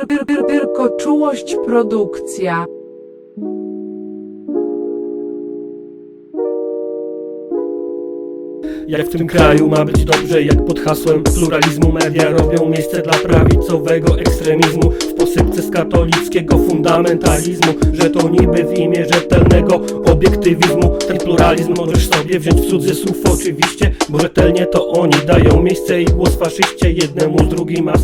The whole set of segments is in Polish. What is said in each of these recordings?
pyr, Pyrko czułość produkcja. Jak w tym kraju ma być dobrze, jak pod hasłem pluralizmu media robią miejsce dla prawicowego ekstremizmu W posypce z katolickiego fundamentalizmu Że to niby w imię rzetelnego obiektywizmu Ten pluralizm możesz sobie wziąć w cudzysłów oczywiście Bo rzetelnie to oni dają miejsce i głos faszyście Jednemu z drugim a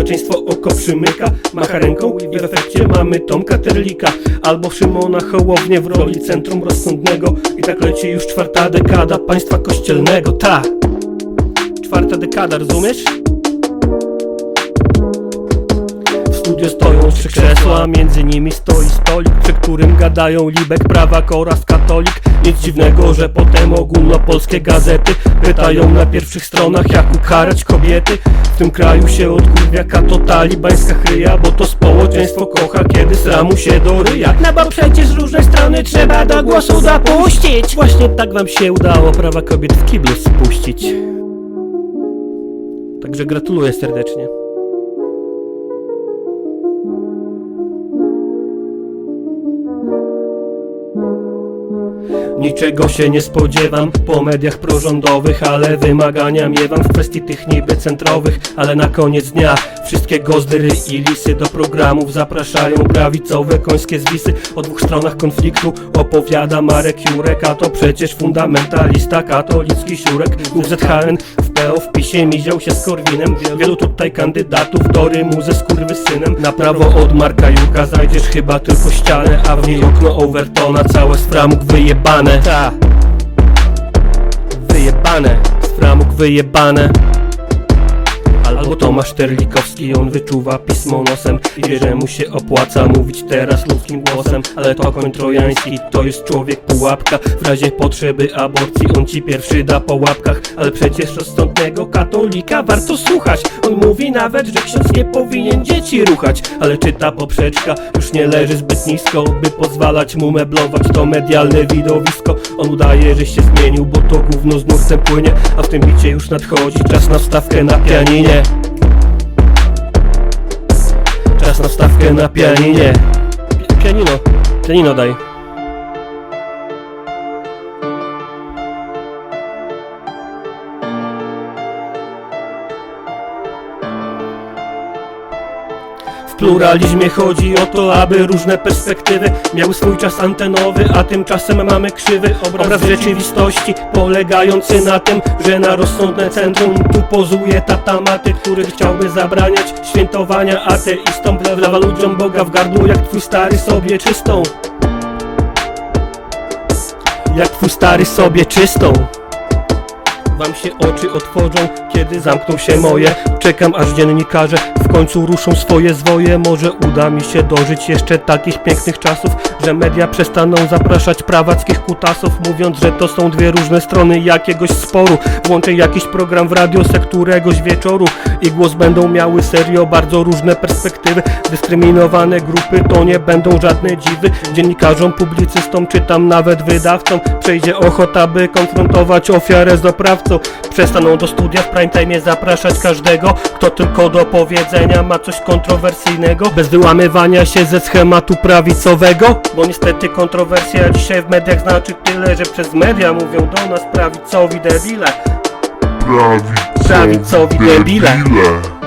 społeczeństwo oko przymyka. Macha ręką i w efekcie mamy Tomka Terlika. Albo Szymona Hołownię w roli centrum rozsądnego. I tak leci już czwarta dekada państwa kościelnego, ta Czwarta dekada, rozumiesz? Studio stoją trzy krzesła, między nimi stoi stolik Przy którym gadają Libek, Prawak oraz Katolik. Nic dziwnego, że potem ogólnopolskie gazety Pytają na pierwszych stronach jak ukarać kobiety. W tym kraju się odkurwia kato talibańska chryja Bo to społeczeństwo kocha, kiedy sramu się do ryja. No bo przecież różne strony trzeba do głosu dopuścić Właśnie tak wam się udało prawa kobiet w kiblu spuścić. Także gratuluję serdecznie Niczego się nie spodziewam po mediach prorządowych Ale wymagania miewam w kwestii tych niby centrowych. Ale na koniec dnia wszystkie gozdyry i lisy Do programów zapraszają prawicowe końskie zwisy. O dwóch stronach konfliktu opowiada Marek Jurek A to przecież fundamentalista katolicki siurek UZHN w PO w pisie miział się z Korwinem. Wielu tutaj kandydatów do rymu ze skurwysynem. Na prawo od Marka Jurka znajdziesz chyba tylko ścianę A w niej okno Overtona. Całe z framug wyjebane. Ta Wyjebane. Z framug wyjebane Albo Tomasz Terlikowski, on wyczuwa pismo nosem. I wie, że mu się opłaca mówić teraz ludzkim głosem. Ale to koń trojański, to jest człowiek pułapka. W razie potrzeby aborcji on ci pierwszy da po łapkach. Ale przecież rozsądnego katolika warto słuchać. On mówi nawet, że ksiądz nie powinien dzieci ruchać. Ale czy ta poprzeczka już nie leży zbyt nisko By pozwalać mu meblować? To medialne widowisko On udaje, że się zmienił, bo to gówno z nurtem płynie A w tym bicie już nadchodzi czas na wstawkę na pianinie. Czas na wstawkę na pianinie. Pi- Pianino, pianino daj pluralizmie chodzi o to, aby różne perspektywy miały swój czas antenowy, a tymczasem mamy krzywy obraz rzeczywistości polegający na tym, że na rozsądne centrum tu pozuje tatamaty, który chciałby zabraniać świętowania ateistom, wlewa ludziom Boga w gardło, jak twój stary sobie czystą. Jak twój stary sobie czystą. Wam się oczy otworzą, kiedy zamkną się moje. Czekam aż dziennikarze w końcu ruszą swoje zwoje. Może uda mi się dożyć jeszcze takich pięknych czasów Że media przestaną zapraszać prawackich kutasów Mówiąc, że to są dwie różne strony jakiegoś sporu. Włączę jakiś program w radio se któregoś wieczoru I głos będą miały serio bardzo różne perspektywy. Dyskryminowane grupy to nie będą żadne dziwy. Dziennikarzom, publicystom czy tam nawet wydawcom Przejdzie ochota by konfrontować ofiarę z oprawcą Przestaną do studia w prime time zapraszać każdego Kto tylko do powiedzenia ma coś kontrowersyjnego Bez wyłamywania się ze schematu prawicowego Bo niestety kontrowersja dzisiaj w mediach znaczy tyle Że przez media mówią do nas prawicowi debile Prawicowi Prawicowi debile. debile.